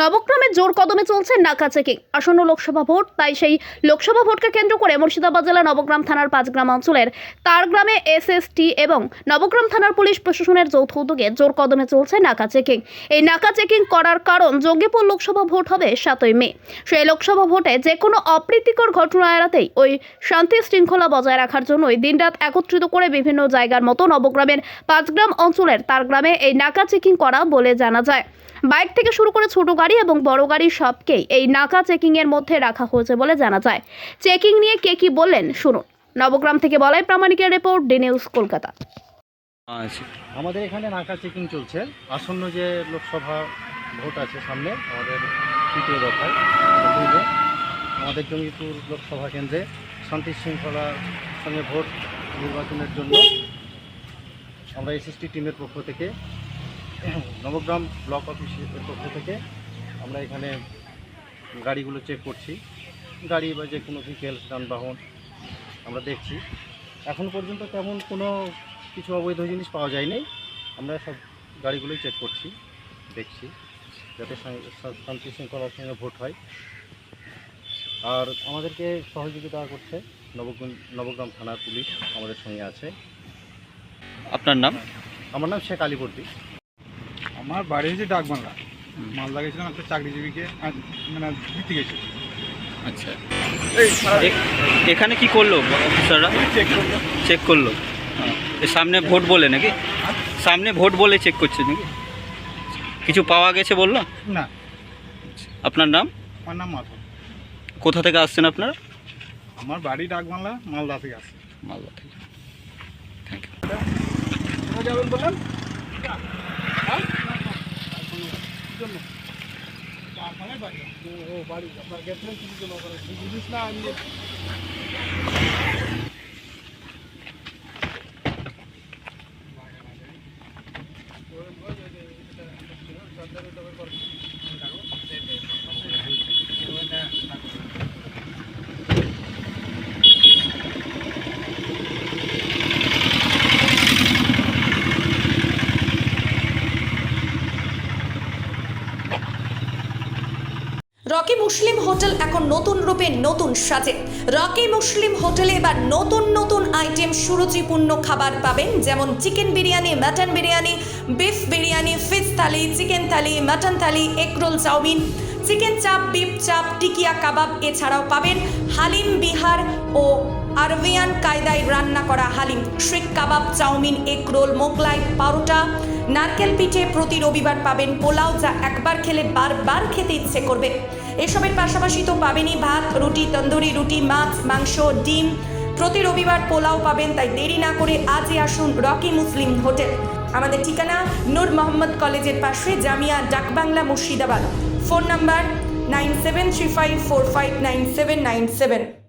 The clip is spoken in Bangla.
নবগ্রামে জোর কদমে চলছে নাকা চেকিং। আসন্ন লোকসভা ভোট, তাই সেই লোকসভা ভোটকে কেন্দ্র করে মুর্শিদাবাদ জেলা নবগ্রাম থানার পাঁচগ্রাম অঞ্চলের তারগ্রামে এসএসটি এবং নবগ্রাম থানার পুলিশ প্রশাসনের যৌথ উদ্যোগে জোর কদমে চলছে নাকা চেকিং। এই নাকা চেকিং করার কারণ জঙ্গিপুর লোকসভা ভোট হবে সাতই মে। সেই লোকসভা ভোটে যে কোনো অপ্রীতিকর ঘটনা এড়াতেই ওই শান্তি শৃঙ্খলা বজায় রাখার জন্যই দিনরাত একত্রিত করে বিভিন্ন জায়গার মতো নবগ্রামের পাঁচগ্রাম অঞ্চলের তার গ্রামে এই নাকা চেকিং করা বলে জানা যায়। বাইক থেকে শুরু করে ছোট গাড়ি এবং বড় গাড়ি সবকেই এই নাকা চেকিং এর মধ্যে রাখা হয়েছে বলে জানা যায়। চেকিং নিয়ে কে কি বললেন শুনুন। নবগ্রাম থেকে বলাই প্রামাণিকের রিপোর্ট, ডি নিউজ কলকাতা। আমাদের এখানে নাকা চেকিং চলছে। আসন্ন যে লোকসভা ভোট আছে সামনে, আমাদের তৃতীয় দফায় আমাদের জঙ্গিপুর লোকসভা কেন্দ্রে শান্তি শৃঙ্খলার সঙ্গে ভোট নির্বাচনের জন্য আমরা এসএসটি টিমের পক্ষ থেকে নবগ্রাম ব্লক অফিসের পক্ষ থেকে আমরা এখানে গাড়িগুলো চেক করছি। গাড়ি বা যে কোনো ভেহিকেল যানবাহন আমরা দেখছি। এখন পর্যন্ত তেমন কোনো কিছু অবৈধ জিনিস পাওয়া যায়নি। আমরা সব গাড়িগুলোই চেক করছি দেখছি যাতে শান্তি শৃঙ্খলার সঙ্গে ভোট হয়। আর আমাদেরকে সহযোগিতা করছে নবগ্রাম নবগ্রাম থানার পুলিশ আমাদের সঙ্গে আছে। আপনার নাম? আমার নাম শেখ আলিবর্দী আমার বাড়ি হচ্ছে ডাকবাংলা। মালদা গেছিলাম একটা চাকরিজীবীকে মানে দিতে গেছি আচ্ছা। এখানে কি করল অফিসাররা চেক করল। চেক করল? এ সামনে ভোট বলে নাকি? সামনে ভোট বলে চেক করছে নাকি? কিছু পাওয়া গেছে বলল? না। আপনার নাম? আমার নাম মাথা কোথা থেকে আসছেন আপনারা? আমার বাড়ি ডাকবাংলা মালদা থেকে আসে মালদা থেকে। থ্যাংক ইউ যাবেন বললেন? ও বাড়ি আপনার গেছিলেন কিছু জন্য জিনিস না আমি রকি মুসলিম হোটেল এখন নতুন রূপে নতুন সাজে। রকি মুসলিম হোটেলে এবার নতুন নতুন আইটেম সুরুচিপূর্ণ খাবার পাবেন, যেমন chicken biryani, mutton biryani, beef biryani fish thali, chicken thali, mutton thali egg roll chowmein, chicken chaap, beef chaap, tikia kebab এছাড়াও পাবেন হালিম বিহার ও আরবিয়ান কায়দায় রান্না করা haleem seekh kebab, chowmein, egg roll, Mughlai, paratha. নারকেল পিঠে প্রতি রবিবার পাবেন পোলাও, যা একবার খেলে বারবার খেতে ইচ্ছে করবে। এসবের পাশাপাশি তো পাবেনই ভাত, রুটি, তন্দুরি, রুটি, মাছ, মাংস, ডিম। প্রতি রবিবার পোলাও পাবেন, তাই দেরি না করে আজই আসুন রকি মুসলিম হোটেল। আমাদের ঠিকানা নূর মোহাম্মদ কলেজের পাশে, Jamia Dakbangla Murshidabad. Phone number nine seven three five four five nine seven nine seven.